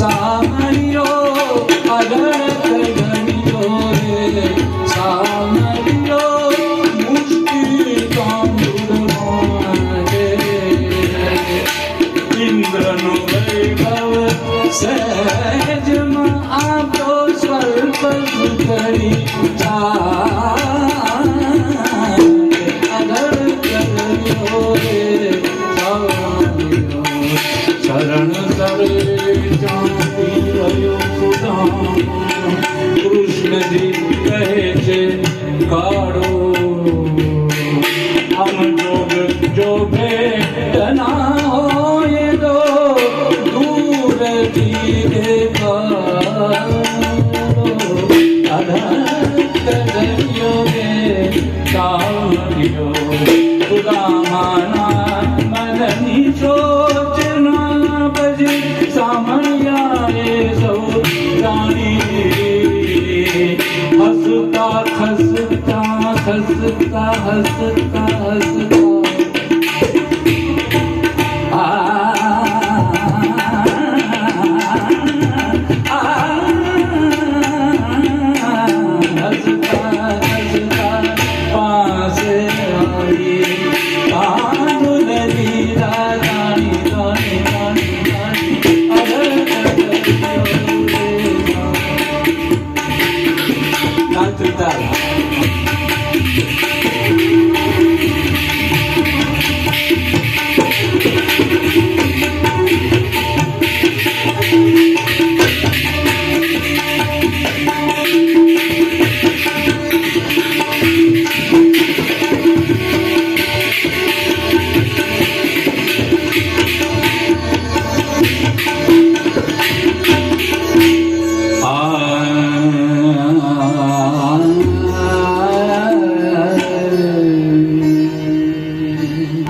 સામરિયો અગણત ગણિયો રે. મુષ્ટિ કાંડુડમાં રે. ઇન્દ્રનો વૈભવ સહેજમાં આપો સ્વલ્પ સુખરી અગર કર્યો રે શરણ સરે કૃષ્ણજી કહે છે કાળો આમ જોગ, જોગે તના હોય તો દૂર ધીરે કાળો ગુલામાના મનની છો હસતા ખસતા ખસતા હસતા હસતા 对。